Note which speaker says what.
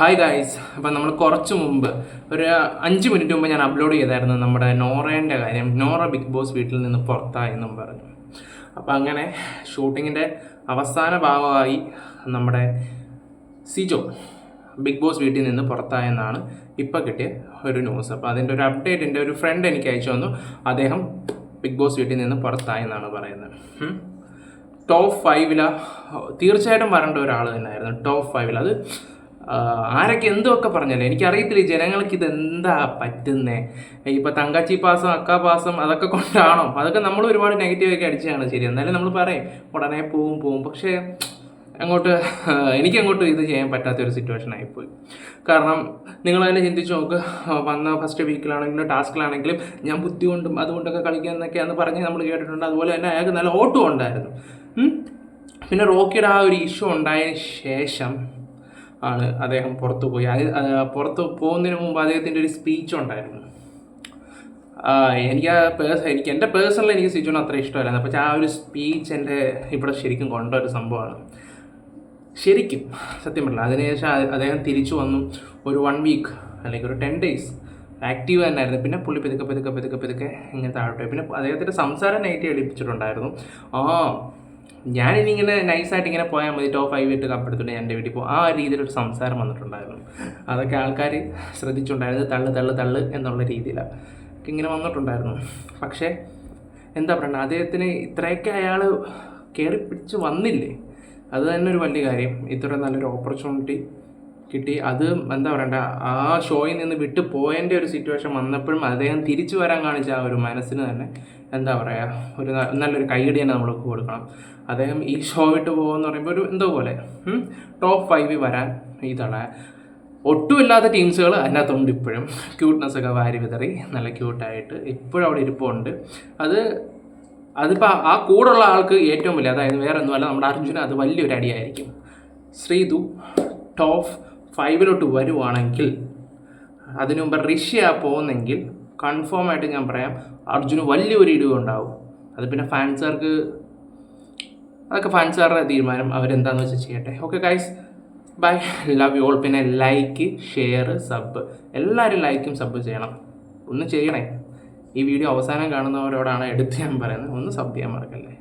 Speaker 1: Hi guys അപ്പം നമ്മൾ കുറച്ച് മുമ്പ് ഒരു അഞ്ച് മിനിറ്റ് മുമ്പ് ഞാൻ അപ്ലോഡ് ചെയ്തായിരുന്നു നമ്മുടെ നോറേന്റെ കാര്യം. നോറ ബിഗ് ബോസ് വീട്ടിൽ നിന്ന് പുറത്തായെന്നും പറഞ്ഞു. അപ്പം അങ്ങനെ ഷൂട്ടിങ്ങിന്റെ അവസാന ഭാഗമായി നമ്മുടെ സിജോ ബിഗ് ബോസ് വീട്ടിൽ നിന്ന് പുറത്തായെന്നാണ് ഇപ്പോൾ കിട്ടിയ ഒരു ന്യൂസ് അപ്പോൾ അതിന്റെ ഒരു അപ്ഡേറ്റ് എന്റെ ഒരു ഫ്രണ്ട് എനിക്ക് അയച്ചു തന്നു. അദ്ദേഹം ബിഗ് ബോസ് വീട്ടിൽ നിന്ന് പുറത്തായെന്നാണ് പറയുന്നത്. ടോപ്പ് ഫൈവില തീർച്ചയായിട്ടും വരേണ്ട ഒരാൾ തന്നെയായിരുന്നു. ടോപ്പ് ഫൈവിൽ അത് ആരൊക്കെ എന്തൊക്കെ പറഞ്ഞല്ലോ എനിക്കറിയത്തില്ല ഈ ജനങ്ങൾക്ക് ഇതെന്താ പറ്റുന്നേ. ഇപ്പൊ തങ്കാച്ചി പാസം അക്ക പാസം അതൊക്കെ കൊണ്ടാണോ? അതൊക്കെ നമ്മൾ ഒരുപാട് നെഗറ്റീവ് അടിച്ചതാണ് ശരി. എന്നാലും നമ്മൾ പറയും ഉടനെ പോവും പോവും. പക്ഷേ അങ്ങോട്ട് എനിക്ക് അങ്ങോട്ട് ഇത് ചെയ്യാൻ പറ്റാത്ത ഒരു സിറ്റുവേഷൻ ആയിപ്പോയി. കാരണം നിങ്ങൾ തന്നെ ചിന്തിച്ച് നോക്ക് വന്ന ഫസ്റ്റ് വീക്കിലാണെങ്കിലും ടാസ്കിലാണെങ്കിലും ഞാൻ ബുദ്ധി കൊണ്ടും അതുകൊണ്ടൊക്കെ കളിക്കാന്നൊക്കെയാന്ന് പറഞ്ഞ് നമ്മൾ കേട്ടിട്ടുണ്ട്. അതുപോലെ തന്നെ അയാൾക്ക് നല്ല ഓട്ടം ഉണ്ടായിരുന്നു. പിന്നെ റോക്കിയുടെ ആ ഒരു ഇഷ്യൂ ഉണ്ടായതിന് ശേഷം ആണ് അദ്ദേഹം പുറത്തു പോയി. പുറത്ത് പോകുന്നതിന് മുമ്പ് അദ്ദേഹത്തിന്റെ ഒരു സ്പീച്ച് ഉണ്ടായിരുന്നു. എനിക്ക് ആ പേഴ്സ എനിക്ക് എന്റെ പേഴ്സണൽ എനിക്ക് സിജുവിന് അത്ര ഇഷ്ടമല്ലായിരുന്നു. പക്ഷേ ആ ഒരു സ്പീച്ച് എന്റെ ഇവിടെ ശരിക്കും കൊണ്ട ഒരു സംഭവമാണ്. ശരിക്കും സത്യം പറഞ്ഞില്ല അതിനുശേഷം അദ്ദേഹം തിരിച്ചു വന്നു. ഒരു വൺ വീക്ക് അല്ലെങ്കിൽ ഒരു ടെൻ ഡേയ്സ് ആക്റ്റീവ് തന്നെയായിരുന്നു. പിന്നെ പുള്ളി പെതുക്കെ പെതുക്കെ പെതുക്കെ പെതുക്കെ ഇങ്ങനെ താഴോട്ടെ. പിന്നെ അദ്ദേഹത്തിന്റെ സംസാരം നൈറ്റ് എളിപ്പിച്ചിട്ടുണ്ടായിരുന്നു ആ ഞാനിനി ഇങ്ങനെ നൈസായിട്ട് ഇങ്ങനെ പോയാൽ മതി ടോപ്പ് ഫൈവ് ഇട്ട് കപ്പെടുത്തിട്ട് എന്റെ വീട്ടിൽ പോകും ആ രീതിയിലൊരു സംസാരം വന്നിട്ടുണ്ടായിരുന്നു. അതൊക്കെ ആൾക്കാർ ശ്രദ്ധിച്ചിട്ടുണ്ടായിരുന്നു. തള്ളു തള്ളു തള്ളു എന്നുള്ള രീതിയിലാണ്. ഇങ്ങനെ വന്നിട്ടുണ്ടായിരുന്നു. പക്ഷേ എന്താ പറയണ്ടത് അദ്ദേഹത്തിന് ഇത്രയൊക്കെ അയാൾ കയറി പിടിച്ച് വന്നില്ലേ? അത് തന്നെ ഒരു വലിയ കാര്യം. ഇത്ര നല്ലൊരു ഓപ്പർച്യൂണിറ്റി കിട്ടി. അത് എന്താ പറയണ്ട ആ ഷോയിൽ നിന്ന് വിട്ടു പോയതിന്റെ ഒരു സിറ്റുവേഷൻ വന്നപ്പോഴും അദ്ദേഹം തിരിച്ചു വരാൻ കാണിച്ച ആ ഒരു മനസ്സിന് തന്നെ എന്താ പറയുക ഒരു നല്ലൊരു കൈയടി തന്നെ നമ്മൾ കൊടുക്കണം. അദ്ദേഹം ഈ ഷോ വിട്ട് പോകുമെന്ന് പറയുമ്പോൾ ഒരു എന്തോ പോലെ ടോപ്പ് ഫൈവിൽ വരാൻ ഇതാണ്. ഒട്ടുമില്ലാത്ത ടീംസുകൾ അതിനകത്തുണ്ട് ഇപ്പോഴും. ക്യൂട്ട്നെസ് ഒക്കെ വാരി വിതറി നല്ല ക്യൂട്ടായിട്ട് ഇപ്പോഴും അവിടെ ഇരിപ്പുണ്ട്. അത് അതിപ്പോൾ ആ കൂടുള്ള ആൾക്ക് ഏറ്റവും വലിയ അതായത് വേറെ ഒന്നുമല്ല നമ്മുടെ അർജുന അത് വലിയൊരു അടിയായിരിക്കും. ശ്രീതു ടോപ്പ് ഫൈവിലോട്ട് വരുവാണെങ്കിൽ അതിനു മുമ്പ് ഋഷ്യ പോകുന്നെങ്കിൽ കൺഫേം ആയിട്ട് ഞാൻ പറയാം അർജുന് വലിയൊരു ഇടിവ് ഉണ്ടാവും. അത് പിന്നെ ഫാൻസുകാർക്ക് അതൊക്കെ ഫാൻസുകാരുടെ തീരുമാനം അവരെന്താന്ന് വെച്ചാൽ ചെയ്യട്ടെ. Okay guys bye love you all പിന്നെ ലൈക്ക് ഷെയർ സബ് എല്ലാവരും ലൈക്കും സബ് ചെയ്യണം. ഒന്ന് ചെയ്യണേ. ഈ വീഡിയോ അവസാനം കാണുന്നവരോടാണ് എടുത്ത് ഞാൻ പറയുന്നത്. ഒന്ന് സബ് ചെയ്യാൻ മറക്കല്ലേ.